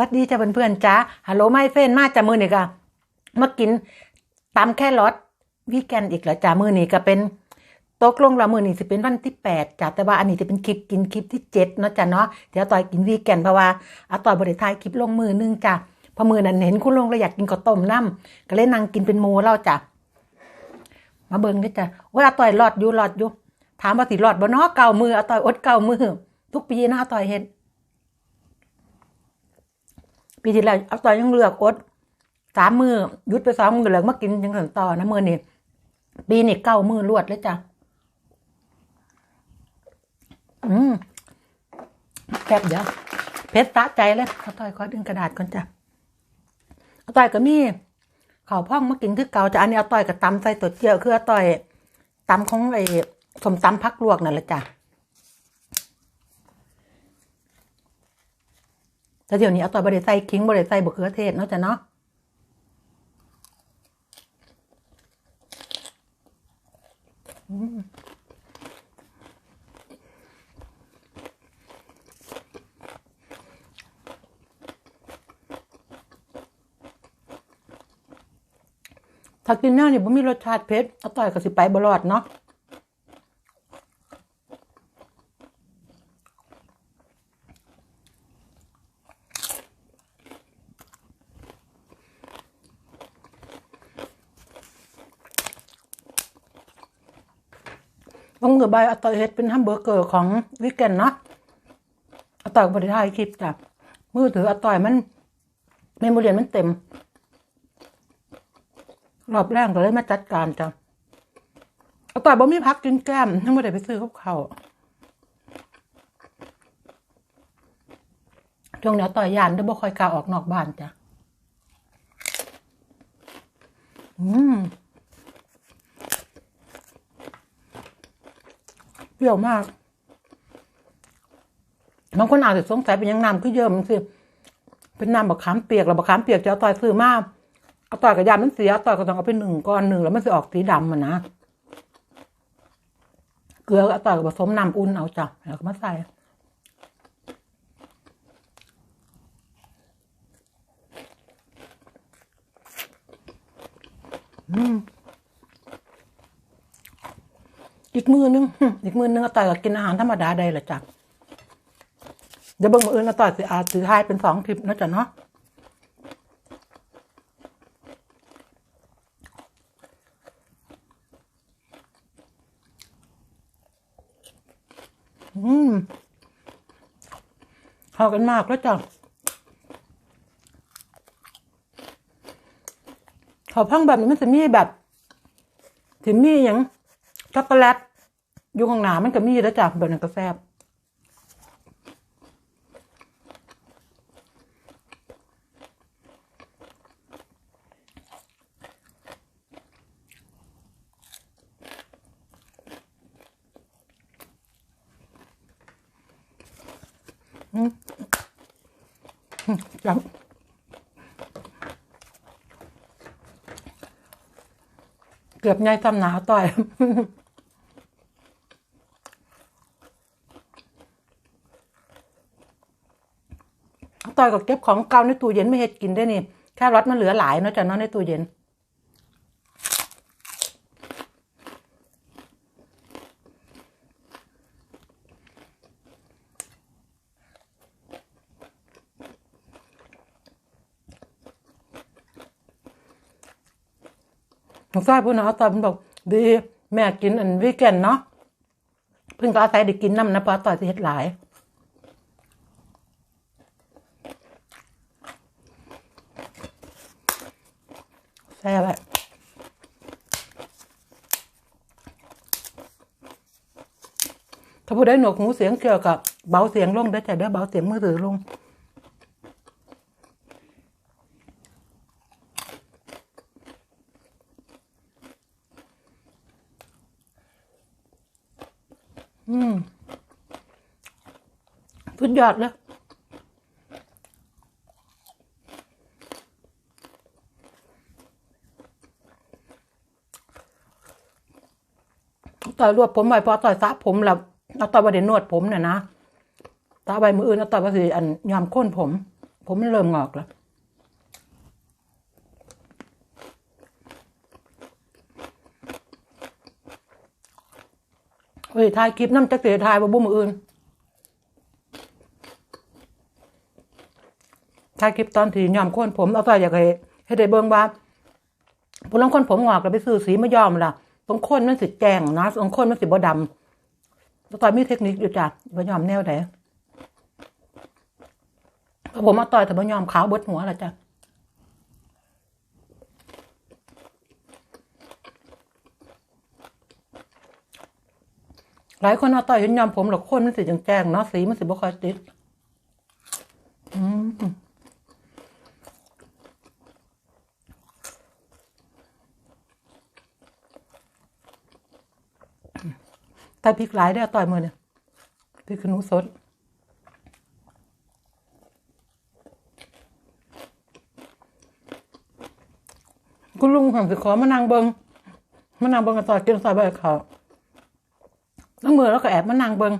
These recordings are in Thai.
สวัสดีจ้าเพื่อนๆจ้าฮัลโหลไม่เฟ้นมาจ้ามือนี่ก็มากินตำแค่รสวีแกนอีกแล้วจ้ามือนี่ก็เป็นตกลงและมือนี่สิเป็นวันที่แปดจ้าแต่ว่าอันนี้จะเป็นคลิปกินคลิปที่เจ็ดเนาะจ้าเนาะเดี๋ยวต่อยกินวีแกนเพราะว่าอาต่อยบริทายคลิปลงมือนึงจ้าพอมือนั้นเห็นคุณลงแล้วอยากกินข้าวต้มน้ำก็เลยนั่งกินเป็นหมูเล่าจ้ามาเบิ่งด้วยจ้าว่าอาต่อยรอดอยู่รอดอยู่ถามว่าสิรอดบ่เนาะเก่ามืออาต่อยอดเก่ามือทุกปีนะอาต่อยเห็น ปีที่แล้วเอาต่อยยังเลือกอดสามมือยุดไปสองมือแล้วมากินยังถึงต่อนะมือนี่ปีนี่เก้ามือรวดเลยจ้ะอืมแคบเดี๋ยวเพชรตะใจเลยเอาต่อยขอดึงกระดาษก่อนจ้ะเอาต่อยก็มีข้าวพ่องมากินคือเก่าจ้ะอันนี้เอาต่อยกับตำใส่ตัวเจียวคือเอาต่อยตำของไอ้สมตำพักลวกนั่นแหละจ้ะ แต่เดี๋ยวนี้เอาต่อยบริใส่คิงบริใส่บะเขือเทศเนาะจ้ะเนาะถ้ากินหน้านี่ผมมีรสชาติเผ็ดเอาต่อยก็สิไปบรอดเนาะ บางมือใบอาต่อยเฮ็ดเป็นแฮมเบอร์เกอร์ของวิกเกนเนาะอาต่อยบริทยคลิปจ้ะมือถืออาต่อยมันเมมโมเรียนมันเต็ม รอบแรกก็เลยมาจัดการจ้ะอาต่อยบ่มีพักกินแก้มทั้งหมดไปซื้อกับเขาช่วงนี้อต่อยยานได้บ่ค่อยกล้าออกนอกบ้านจ้ะ อืม เปรี้ยวมากบางคนอาจจะสงสัยเป็นยังน้ำคือเยอะมันสิเป็นน้ำบักขามเปียกแล้วบักขามเปียกจะเอาต่อยซื้อมาเอาต่อยกับยามันเสียต่อยก็ต้องเอาไปหนึ่งก้อนหนึ่งแล้วมันจะออกสีดำมันนะเกลือเอาต่อยกับผสมน้ำอุ่นเอาจ้ะแล้วก็มาใส่อืม อีกมือนึงอีกมือนึงอาต่อยก็กินอาหารธรรมดาได้แหละจ้ะเดี๋ยวเบิ่งมืออื่นอาต่อยสิอาถือให้เป็นสองคลิปนาะจ้ะเนาะอืมเข้ากันมากแล้วจ้ะข้าวพังแบบนี้มันจะมีแบบถึงมีอย่าง ช็อกโกแลตอยู่ข้างหน้ามันก็มีแล้วจ้ะแบบนั้นก็แซ่บอืมอืมจังเกือบไงตำหนาต่อย ต่อยกับเก็บของเก่าในตู้เย็นไม่เห็ดกินได้นี่แค่รสมันเหลือหลายเนาะจ้ะเนาะในตู้เย็นน้องทรายพูดนะเอาตอนมันบอกดีแม่กินอันวีแกนเนาะเพิ่งก็อาศัยได้กินน้ำนะเพราะต่อยสิเฮ็ดหลาย แซ่บอะถ้าผู้ใดหนวกหูเสียงเกี่ยวกับเบาเสียงลงได้อจ้ะเด้อเบาเสียงมือถือลงอืมสุดยอดเลย ต่อยรวบผมไว้พอต่อยสระผมแล้วเอาต่อยประเด็นนวดผมเนี่ยนะตาใบมืออื่นเอาต่อยภาษีอันยอมค้นผม ผมมันเริ่มงอกแล้วเฮ้ยถ่ายคลิปน้ำจักเสียถ่ายบ่บุ้มออื่นถ่ายคลิปตอนที่ยอมโคนผมเอาต่อยอยากให้ให้ได้เบิ่งว่าผู้ลางคนผมงอกแล้วไปซื้อสีมายอมล่ะ ตรงคนมันสิแจงนะตรงคนมันสิบ่ดำแล้วต่อยมีเทคนิคอยู่จ้ะบ่ยอมแนวไหนผมเอาต่อยแต่บ่ยอมขาวบดหัวละจ้ะหลายคนเอาต่อยเห็นยอมผมหรอกคนมันสิแจ้งเนาะสีมันสิบ่ค่อยติดอืม แต่พริกหลายได้อต่อยมือเนี่ยพริกขนุสดคุณลุงหันสิขอมานั่งเบิงมานั่งเบิงกันต่อยกินซอยใบขาวน้องมือแล้วก็แอบมานั่งเบิง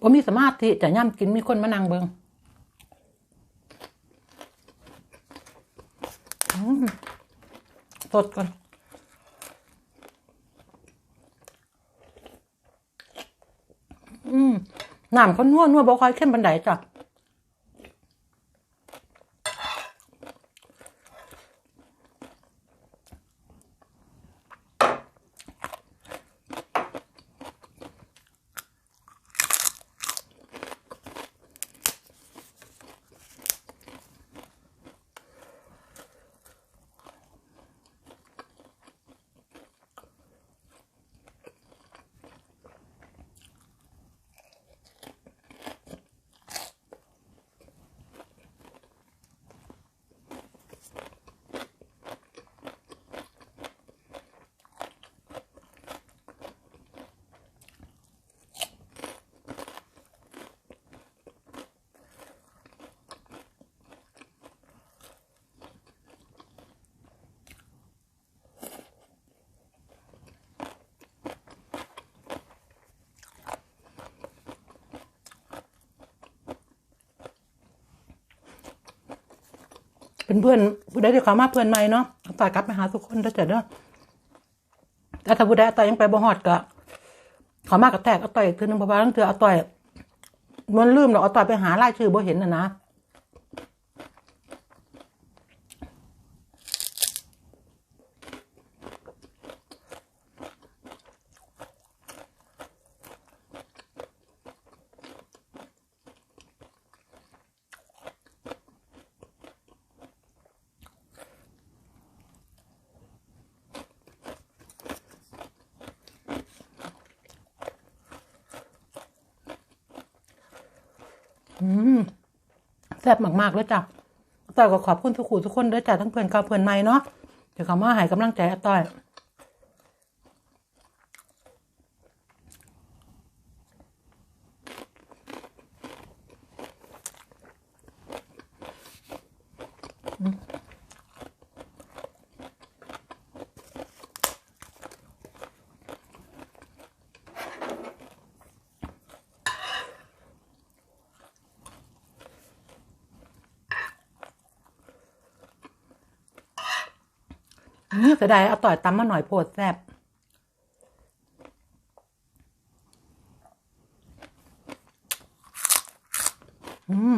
ผมมีสมาธิจะย่ำกินมีคนมานั่งเบิงสดก่อน อืม น้ำเขานวนัวบ่ค่อยเข้มบันไดจ้ะ เป็นเพื่อนผู้ใดที่เขามาเพื่อนใหม่เนาะตาต่อยกลับไปหาทุกคนได้เจอเด้อแต่ถ้าผู้ใดเอาต่อยยังไปบ่หอดก็เขามากระแทกเอาต่อยอีกทีนึงเพราะว่าตั้งเจอเอาต่อยมันลืมหรอกเอาต่อยไปหาไล่ชื่อบ่เห็นนะนะ แซ่บมากๆเลยจ้ะต่อยก็ขอบคุณทุกคู่ทุกคนด้วยจ้ะทั้งเพื่อนเก่าเพื่อนใหม่เนาะเดี๋ยวขามาหายกำลังใจอต่อย อืมเสียดายเอาต่อยตั้มมาหน่อยโพดแซบอืม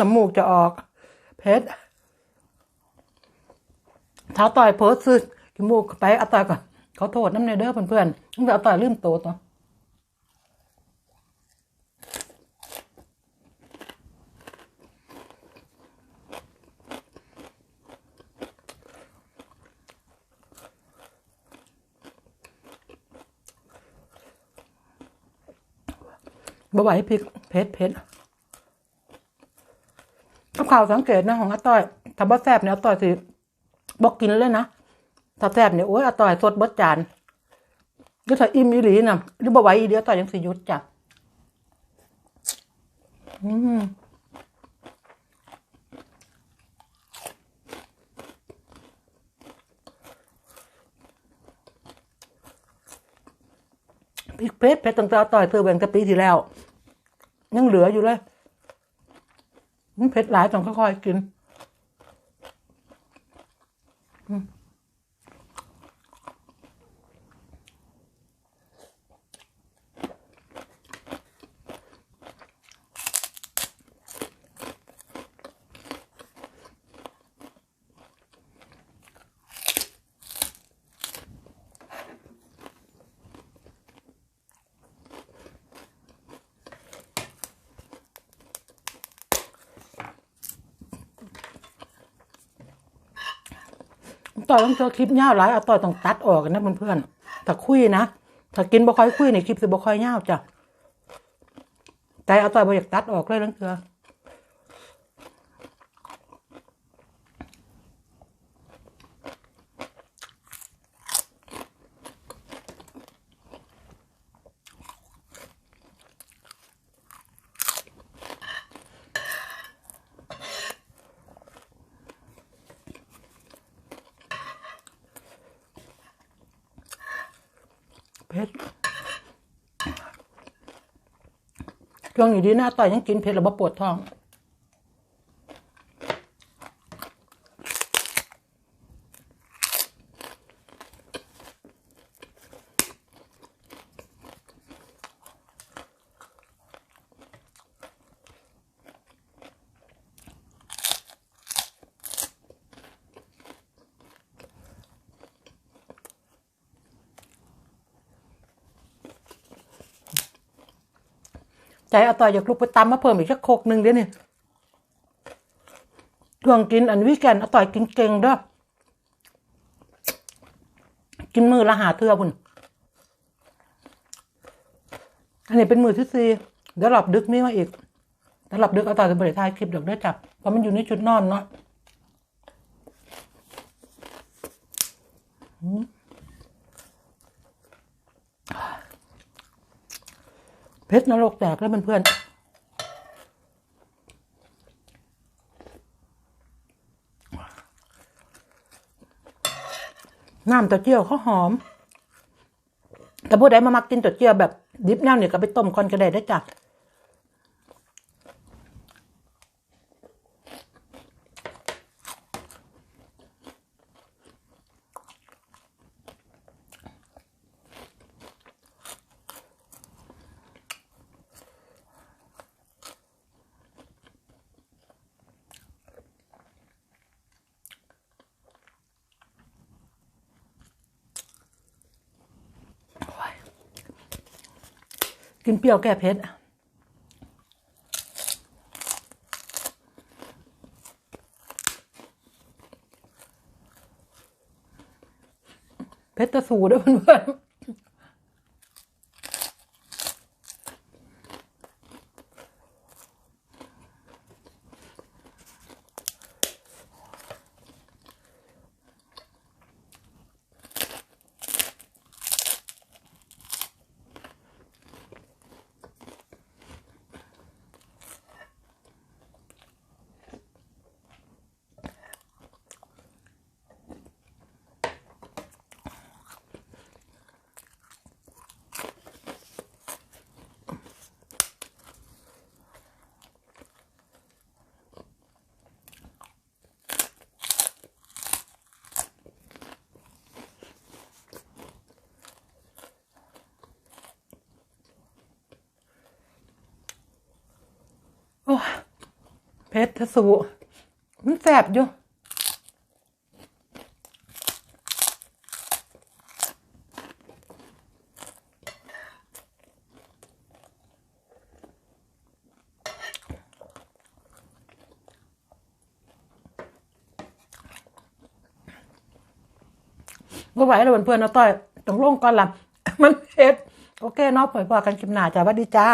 น้ำมูกจะออก เพชรท้าต่อยโพสต์ซื้อจมูกไปอาต่อยก่อนเขาโทษน้ำในเด้อเพื่อนๆตั้งแต่อาต่อยลืมโตตัวบ่ไหวพริกเพชรเพชร ข่าวสังเกตนะของอาต้อยถ้าบ่แซบเนี่ยอาต้อยสิบอกกินเลยนะถ้าแซบเนี่ยโอ้ยอาต้อยสดบิดจานหรือถ้าอิ่มอีหลีน่ะหรือบ่ไหวอีเดียวอต้อยยังสิหยุดจ้ะอืมพริกเพชรเพชรตั้งแต่อาต้อยซื้อแบ่งแต่ปีที่แล้ว ยังเหลืออยู่เลย เผ็ดหลายต้องค่อยๆกิน ต่อยต้องเจอคลิปยาวหลายเอาต่อยต้องตัดออกกันนะเพื่อนๆถ้าคุยนะถ้ากินบ่ค่อยคุยในคลิปสิบ่ค่อยยาวจ้ะใจเอาต่อยบ่อยากตัดออกเลยนั่นคือเผ็ด ช่วงอยู่ดีหน้าต่อยยังกินเผ็ดแล้วบ่ปวดท้อง ใจเอาต่อยอยากลุกไปตำมาเพิ่มอีกสักโคกหนึ่งเดี๋ยวนี่ช่วงกินอันวิแกนเอาต่อยกินเก่งเด้อกินมือละหาเทือพุ่นอันนี้เป็นมือที่สี่เดี๋ยวหลับดึกมีมาอีกเดี๋ยวหลับดึกเอาต่อยจะบริทายคลิปเดี๋ยวได้จับเพราะมันอยู่ในชุดนอนเนาะอื เพชรนรกแตกแล้วเพื่อนๆน้ำตัวเจียวเขาหอม แต่ผู้ใดมามักกินตัวเจียวแบบดิบแนวเนี่ยก็ไปต้มก่อนก็ได้ได้จ้ะ กินเปรี้ยวแก้เผ็ดเพ็ดตะสูด้วยเพื่อน เผ็ดตะสูมันแสบอยู่บ่ไหวแล้วเพื่อนๆเนาะต้อยต้องลงก่อนละมันเผ็ด โอเคเนาะปล่อยพอกันคลิปหน้าจ้าสวัสดีจ้า